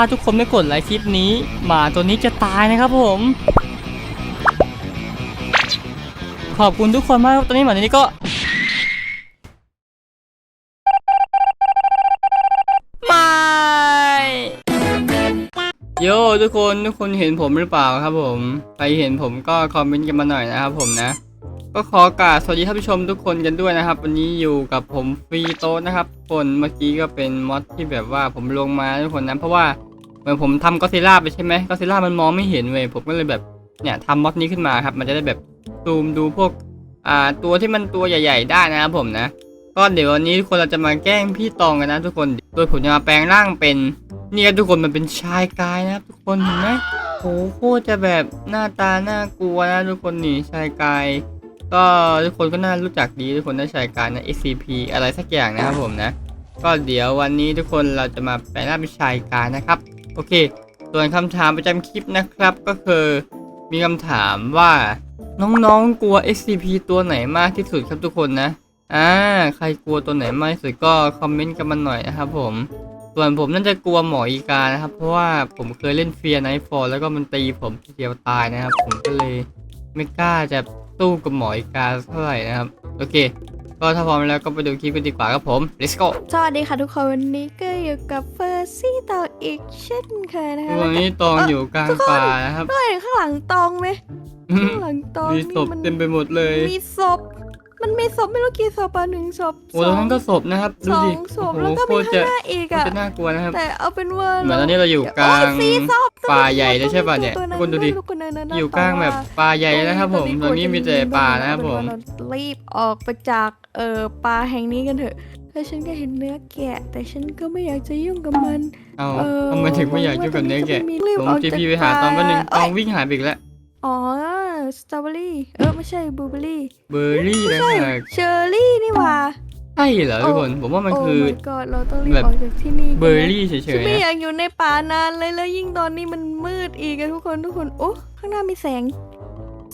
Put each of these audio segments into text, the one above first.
าทุกคนไม่กดไลค์คลิปนี้หมาตัวนี้จะตายนะครับผม ขอบคุณทุกคนมากครับตอนนี้หมาตัวนี้ก็ไม่โยทุกคนทุกคนเห็นผมหรือเปล่าครับผมใครเห็นผมก็คอมเมนต์กันมาหน่อยนะครับผมนะ ก็ขอกราบสวัสดีท่านผู้ชมทุกคนกันด้วยนะครับ วันนี้อยู่กับผมฟรีโต้นะครับคนเมื่อกี้ก็เป็นมอดที่แบบว่าผมลงมาทุกคนนะเพราะว่า เหมือนผมทำก็ซิล่าไปใช่ไหมก็ซิล่ามันมองไม่เห็นเว้ยผมก็เลยแบบเนี่ยทำมอดนี้ขึ้นมาครับ มันจะได้แบบซูมดูพวกอ่าตัวที่มันตัวใหญ่ ๆ ได้นะครับผมนะ ก็เดี๋ยววันนี้ทุกคนเราจะมาแกล้งพี่ตองกันนะทุกคน โดยผมจะมาแปลงร่างเป็นนี่ครับทุกคนมันเป็นชายกายนะครับ ทุกคนเห็นไหมโอ้โหโคตรจะแบบหน้าตาน่ากลัวนะทุกคนนี่ชายกาย ก็ทุกคนก็น่ารู้จักดีทุกคนน่าใช้การนะ SCP อะไรสักอย่างนะครับผมนะ ก็เดี๋ยววันนี้ทุกคนเราจะมาแปลงร่างเป็นชายการนะครับ โอเค ส่วนคำถามประจำคลิปนะครับก็คือมีคำถามว่าน้องๆกลัว SCP ตัวไหนมากที่สุดครับทุกคนนะ อ่า ใครกลัวตัวไหนมากที่สุดก็คอมเมนต์กันมาหน่อยนะครับผม ส่วนผมน่าจะกลัวหมออีกานะครับ เพราะว่าผมเคยเล่นเฟียร์ไนท์ฟอลแล้วก็มันตีผมทีเดียวตายนะครับ ผมก็เลยไม่กล้าจะสู้กับหมออีกาเท่าไหร่นะครับ โอเค ก็ถ้าพร้อมแล้วก็ไปดูคลิปกันดีกว่าครับผม let's go สวัสดีค่ะทุกคนวันนี้ก็อยู่กับเฟอร์ซี่ต่ออีกเช่นเคยนะคะวันนี้ตองอยู่กลางป่านะครับก็เห็นข้างหลังตองไหมอืมข้างหลังตองมีศพนี่นเต็มไปหมดเลย มีศพ มันมีศพไม่รู้กี่ศพอะหนึ่งศพโอ้ตรงนั้นก็ศพนะครับดูสอดิงศโอ้พโหแล้วก็โคมีตรจะข้างหน้าอีกโคตรอะจะน่ากลัวนะครับแต่เอาเป็นว่าเหมือนตอนนี้เราอยู่กลางโสี่ศพป่าใหญ่เลยใช่ป่ะเนี่ยตัวคุณดูดิตัวนั้นน่ะอยู่กลางแบบป่าใหญ่นะครับผมตรงนี้มีแต่ป่านะครับผมเรารีบออกไปจาก เอ่อป่าแห่งนี้กันเถอะแล้วฉันก็เห็นเนื้อแกะ แต่ฉันก็ไม่อยากจะยุ่งกับมัน เอาเออทำไมถึงไม่อยากยุ่งกับเนื้อแกะรีบผมออกจีจากพีไปหาตองก็หนึ่งตป่าองวิ่งหายไปอีกแล้วอ๋อสตรอเบอรี่เออไม่ใช่บลูเบอรี่เบอร์รี่นะใช่ครับเชอร์รี่นี่หว่า ใช่เหรอทุกคนผมว่ามันคือโ my god เราต้องรีบแบบ ออกจากที่นี่กันนะเบอร์รี่เฉยฉันๆไม่นะอยากอยู่ในป่านานเลยแล้วยิ่งตอนนี้มันมืดอีกอะทุกคนทุกคนโอ้ข้างหน้ามีแสง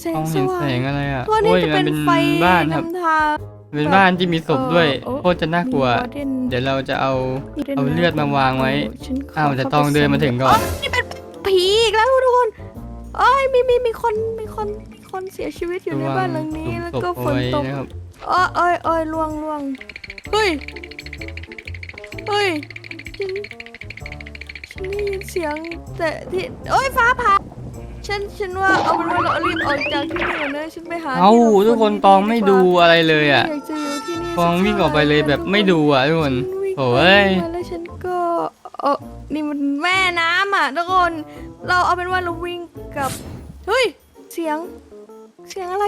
แสตงองสเห็นว่าแสงงอะไรอะตัวนี้โอ้ยจะมัเป็นนเป็นไฟบ้านครับนำทาง เป็นบ้านที่มีศพด้วยเออ โคตรจะน่ากลัว มี warden เดี๋ยวเราจะเอา warden เอาเลือดมาวางไว้โอ้ฉันขอ้าวแต่ข้ไปตองเดินมาถึงก่อนนี่เป็นผีอีกแล้วทุกคนเอ้ยมีมีมีคนมีคนมีคนเสียชีวิตอยู่ในบ้านหลังนี้แล้วศพก็เอาฝนไว้ตกนะครับ เอ้ยเอ้ยเอ้ยล่วงล่วงเฮ้ยเฮ้ยฉันฉันได้ยินเสียงแต่ที่เอ้ยฟ้าผ่า ฉันฉันว่าเอาเป็นว่าเรารีบออกจากที่นี่ก่อนนะฉันไปหาเอ้าที่หลบทุกคนดีๆตองไม่ดูกว่าอะไรเลยอะ ฉันอยากจะอยู่ที่นี่ตองวิ่งออกไปเลยแบบไม่ดูอะทุกคน ฉัวิ่งโอ้ไปยมาแล้วฉันก็เออนี่มันแม่น้ำอะทุกคนเราเอาเป็นว่าเราวิ่งกลับเฮ้ยเสียง เสียงอะไร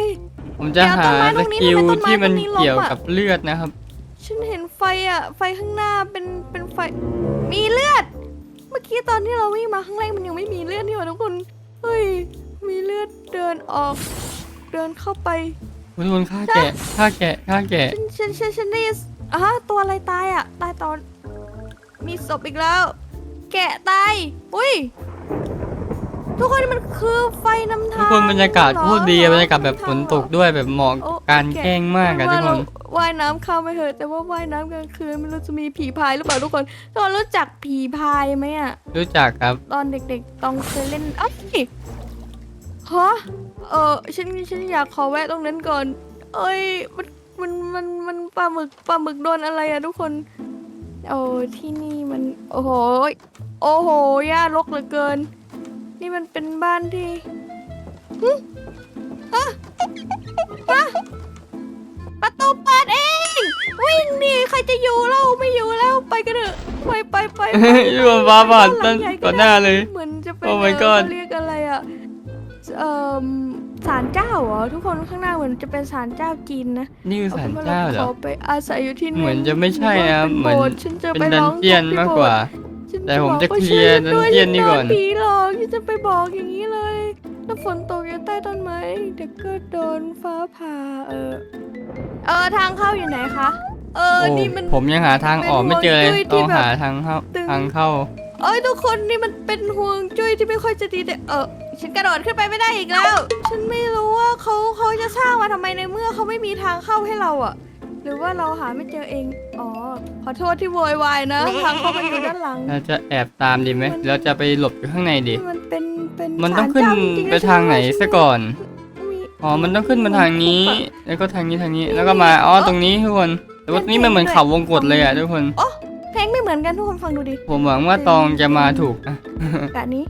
ผมจะหาเดี๋ยวต้นไม้ตสรงนี้กิลมันเป็นต้นไม้ที่มันตรงนี้ลบอะเกี่ยวกับเลือดนะครับ ฉันเห็นไฟอะไฟข้างหน้าเป็นเป็นไฟมีเลือด เมื่อกี้ตอนที่เราวิ่งมาข้างแรกมันยังไม่มีเลือดนี่หว่าทุกคน เฮ้ย มีเลือดเดินออก เดินเข้าไปทุกคนฆ่าแกะฆ่าแกะฆ่าแกะ ฉันฉันฉันฉันได้ยินอะตัวอะไรตายอะ ตายตอน มีศพอีกแล้ว แกะตาย อุ้ย ทุกคนมันคือไฟนำทางทุกคนบรรยากาศเหโคตรดีอะบรรยากาศแบบฝนตกด้วยแบบเหมาะโอ้การแกะ แกล้งมากอะทุกคนว่า ว่ายน้ำเข้าไม่เหอะแต่ว่าว่ายน้ำกลางคืนไม่รู้จะมีผีพายหรือเปล่าทุกคนทุกคนรู้จักผีพายไหมอะรู้จักครับ ตอนเด็กๆต้องเคยเล่นเอ้ยฮะเออฉันฉันอยากขอแวะตรงนั้นก่อน เอ้ยมันมันมันมันปลาหมึกปลาหมึกโดนอะไรอะทุกคนโอ้ที่นี่มัน โอ้โหโอ้โหหญ้ารกเหลือเกิน นี่มันเป็นบ้านที่หึฮะฮะ ประตูเปิดเอง วิ่งดิใครจะอยู่เล่าไม่อยู่แล้วไปกันเถอะไปไปไปไปอยู่บนฟ้าบาทไปต้นหลังใหญ่ก่อนหน้าเลย เหมือนจะเป็น Oh my เอ่อ god เขาเรียกอะไรอะเอ่อศาลเจ้าเหรอทุกคนข้างหน้าเหมือนจะเป็นศาลเจ้าจีนนะนี่คือศาลอป็นว่เจ้าเหรขออไปอาศัยอยู่ที่นี่เหมือนจะไม่ใช่นะครับรืเหมือนว่าป็โบสถ์ฉันจะเป็นไปดันร้องเจียนทุบที่มากกว่าโบสถ์ฉันแต่ผมจะบอกว่าเคลียร์ช่วด้วยดันเจียนนี่ก่อนฉัโดผีหลอกฉันจะไปบอกอย่างนี้เลย แล้วฝนตกอยู่ใต้ต้นไม้เดี๋ยวก็โดนฟ้าผ่าเออ เออทางเข้าอยู่ไหนคะ เออ โอ้นี่มัน ผมยังหาทางออกไม่เจอเลยเป็นห่วงจุ้ยที่ต้องแบบหาทางเข้าตึง ทางเข้า เอ้ยทุกคนนี่มันเป็นห่วงจุ้ยที่ไม่ค่อยจะดีแต่เออฉันกระโดดขึ้นไปไม่ได้อีกแล้ว ฉันไม่รู้ว่าเขาเขาจะสร้างมาทำไมในเมื่อเขาไม่มีทางเข้าให้เราอะหรือว่าเราหาไม่เจอเองอ๋อขอโทษที่โวยวายนะทางเขามันอยู่ด้านหลัง เราจะแอบตามดีไหมเราจะไปหลบอยู่ข้างในดิ มันเป็น เป็นมันต้องขึ้นศาลเจ้าจริๆไปทางไหนฉัซะก่อนมีอ๋อ มันต้องขึ้นมาทางนี้ แล้วก็ทางนี้ทางนี้ แล้วก็มา อ๋อ ตรงนี้ทุกคน แต่ว่าตรงนี้มันเหมือนเขาวงกตเลยอะทุกคน เพลงไม่เหมือนกันทุกคนฟังดูดิผมหวังว่าตองจะมาถูกนะกะนี้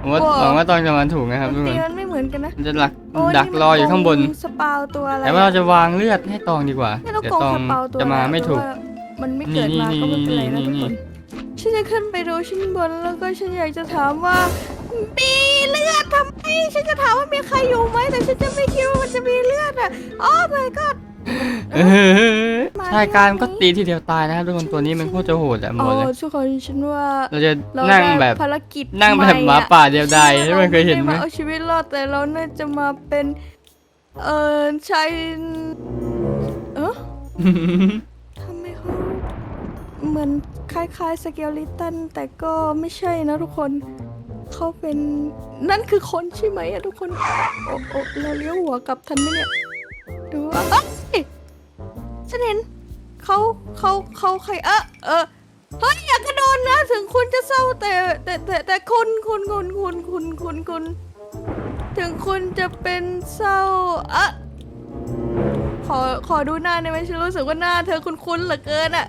ผมว่าโอ้หวังว่าตองจะมาถูกนะครับดทุนกตครีนมันไม่เหมือนกันนะมันจะหลักโอ้ดักนี่มันรออยู่ข้างบนกสปาวตัวอะไรแต่ว่าเราจะวางเลือดให้ตองดีกว่าเนี่ยเราเดี๋ยกวองตองสปาวตัวจะมาไม่ถูกแต่ว่ามันไม่เกิดมานี่ก็ไม่เป็นไรนี่นะนี่ทุกคนฉันจะขึ้นไปดูชั้นบนแล้วก็ฉันอยากจะถามว่า มีเลือดทำไมฉันจะถามว่ามีใครอยู่ไหมแต่ฉันจะไม่คิดว่ามันจะมีเลือดอะอ๋อ my god เออใช่การก็ตีทีเดียวตายนะครับทุกคนตัวนี้มันโคตรจะโหดอะหมอ๋อดเลยทุกคนฉันว่าเราจะเรานั่งได้แบบภารกิจนั่งแบบหมาใอะป่าเดียวดายที่มันเคยเห็นไหมราด้าเอาชีวิตรอดแต่เราน่าจะมาเป็นเออชายเออทำไมเขาเหมือนคล้ายๆสเกลลิตันแต่ก็ไม่ใช่นะทุกคน เขาเป็นนั่นคือคนใช่ไหมอะทุกคน โอ้โอ้เราเลี้ยวหัวกลับทันไหมเนี่ย ดูว่าเอ้ยฉันเห็นเขาเขาเขาใครเออเออเฮ้ยอย่ากระโดดนะ ถึงคุณจะเศร้าแต่แต่แต่แต่คุณคุณคุณคุณคุณคุณคุณถึงคุณจะเป็นเศร้าอะขอขอดูหน้าได้ไหมฉันรู้สึกว่าหน้าเธอคุณคุณเหลือเกินอะ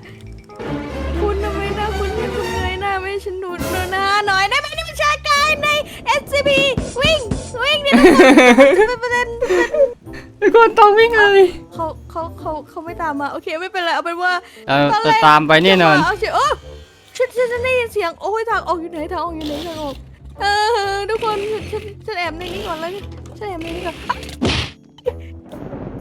คุณทำไมหน้าคุณยังคุณเงยหน้าไม่ให้ฉันดูหน้าหน่อยได้ไหม SCP วิ่ง วิ่งเนี่ยนะประเด็นทุกคนต้องวิ่งเลย เขาเขาเขาเขาไม่ตามมา โอเคไม่เป็นไรเอาเป็นว่าเราจะตามไปแน่นอนเอาสิโอ้ฉันฉันฉันได้ยินเสียงโอ้ยทางออกอยู่ไหนทางออกอยู่ไหนทางออกเออทุกคนฉันฉันฉันแอบในนี้ก่อนแล้วกันฉันแอบในนี้ก่อนอะ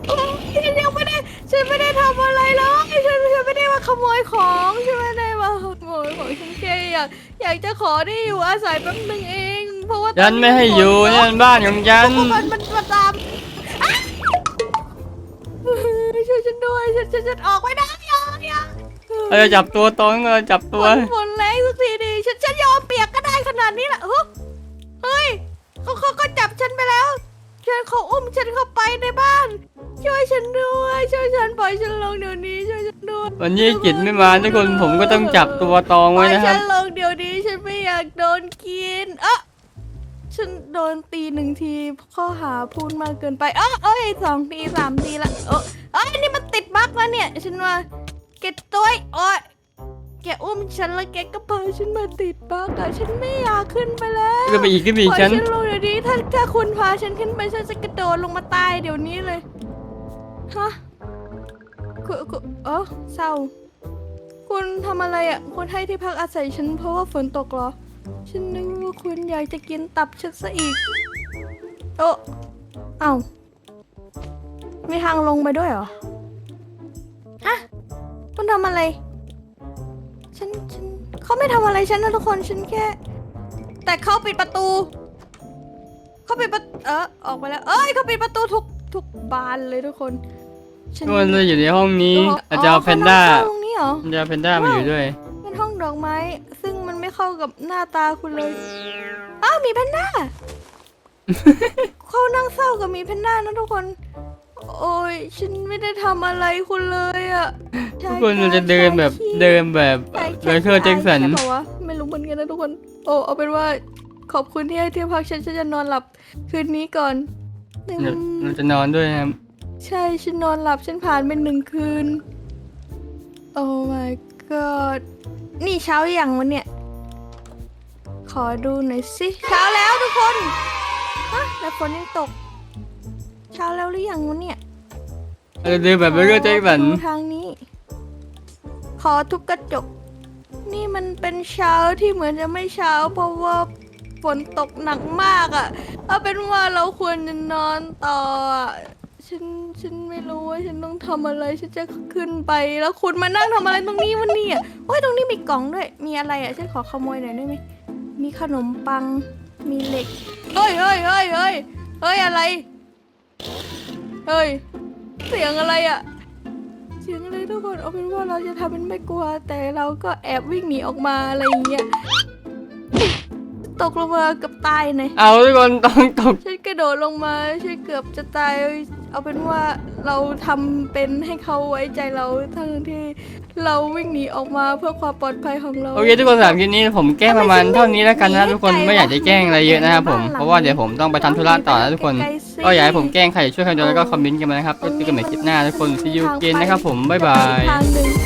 โอ้ยฉันยังไม่ได้ฉันไม่ได้ทำอะไรเลยฉันฉันไม่ได้มาขโมยของฉันไม่ได้มาขโมยของฉันแค่อยากอยากจะขอที่อยู่อาศัยแป๊บนึงเอง เพราะว่าฉันไม่ให้อยู่นี่มันบ้านของฉันเพราะมันมันมาตามอะเฮ้ยช่วยฉันด้วยฉันฉันฉันออกไม่ได้อย่าอย่าเราจะจับตัวตองเราจับฝตัวนฝนแรงสักทีดีฉันฉันยอมเปียกก็ได้ขนาดนี้แหละเฮ้ยเฮ้ยเขาเขาก็จับฉันไปแล้วฉันเขาอุ้มฉันเข้าไปในบ้าน ช่วยฉันด้วยช่วยฉันปล่อยฉันลงเดี๋ยวนี้ช่วยฉันด้วยวันนี้กิจไม่มาทุกคนผมก็ต้องจับตัวตองปล่ไว้อยนะคฉัรับนลงเดี๋ยวนี้ฉันไม่อยากโดนกินเอะ ฉันโดนตีหนึ่งทีข้อหาพูดมากเกินไปเอ้อเอ้ยสองทีสามทีละเออเอ้ยนี่มันติดบั๊กแล้วเนี่ย ฉันว่าเก็บตัวโอ้ยแกอุ้มฉันแล้วแกก็พาฉันมาติดบั๊กอะฉันไม่อยากขึ้นไปแล้วขึ้นไปอีกขึ้นไปอีกปล่อยฉัน ฉันลงเดี๋ยวนี้ถ้าถ้าคุณพาฉันขึ้นไปฉันจะกระโดดลงมาตายเดี๋ยวนี้เลยฮะคุณคุณเออเศร้า คุณทำอะไรอะคุณให้ที่พักอาศัยฉันเพราะว่าฝนตกเหรอ ฉันนึกว่าคุณอยากจะกินตับฉันซะอีก โอ้เอ้ามีทางลงไปด้วยเหรอฮะคุณทำอะไร ฉัน ฉันเขาไม่ทำอะไรฉันนะทุกคน ฉันแค่ แต่เขาปิดประตู เขาปิดประเออออกไปแล้ว เอ้ยเขาปิดประตูทุกทุกบานเลยทุกคนฉันทุกคนเราอยู่ในห้องนี้ อาจจะเอาแพนด้าอ๋อเขานั่งเฝ้ตรงนี้เหรอจะเอาแพนด้ามาอยู่ด้วย เป็นห้องดอกไม้ซึ่งมันไม่ เข้ากับหน้าตาคุณเลย อ้าวมีแพนด้า เขานั่งเศร้ากับมีแพนด้านะทุกคน โอ้ยฉันไม่ได้ทำอะไรคุณเลยอะทุกคนเราจะเดินแบบเดินแบบใช่ไมเคิลแจ็คสันใช่เปล่าวะไม่รู้เหมือนกันนะทุกคน โอ้เอาเป็นว่าขอบคุณที่ให้ที่พักฉันฉันจะนอนหลับคืนนี้ก่อนอืมเราจะนอนด้วยนะครับ ใช่ฉันนอนหลับฉันผ่านเป็นหนึ่งคืน โอ้ my god นี่เช้าอย่างวันเนี่ย ขอดูหน่อยสิเช้าแล้วทุกคนฮะแต่ฝนยังตก เช้าแล้วหรือยังวะเนี่ยเราจะเดินแบบไมเคิลแจ็คสันขอดูทางนี้ ขอทุบกระจก นี่มันเป็นเช้าที่เหมือนจะไม่เช้า เพราะว่าฝนตกหนักมากอะ่ะเอาเป็นว่าเราควรจะนอนต่ออะฉันฉันไม่รู้ว่าฉันต้องทำอะไรฉันจะขึ้นไปแล้วคุณมานั่งทำอะไรตรงนี้วันนี้อะโอ้ยตรงนี้มีกล่องด้วย มีอะไรอะฉันขอขโมยหน่อยได้ไหม มีขนมปัง มีเหล็ก เฮ้ยเฮ้ยเฮ้ยเฮ้ยเฮ้ยอะไร เฮ้ย เสียงอะไรอะเสียงอะไรทุกคนเอาเป็นว่าเราจะทำเป็นไม่กลัว แต่เราก็แอบวิ่งหนีออกมาอะไรอย่างเงี้ย ตกลงมาเกับตายเลยเอาทุกคนต้องตกฉันกระโดดลงมาฉันเกือบจะตาย เอาเป็นว่าเราทำเป็นให้เขาไว้ใจเราทั้งที่เราวิ่งหนีออกมาเพื่อความปลอดภัยของเราโอเคทุกคนสำหรับคลิปนี้ผมแกล้งประมาณเท่านี้แล้วกันนะทุกคนไม่อยากจะแกล้งอะไรเยอะนะครับผมเพราะว่าเดี๋ยวผมต้องไปทำธุระต่อนะทุกคนก็อยากให้ผมแกล้งใครช่วยใครดูแล้วก็คอมเมนต์กันมานะครับก็เจอกันใหม่คลิปหน้าทุกคน see you again นะครับผมบ๊ายบายทางหนึ่ง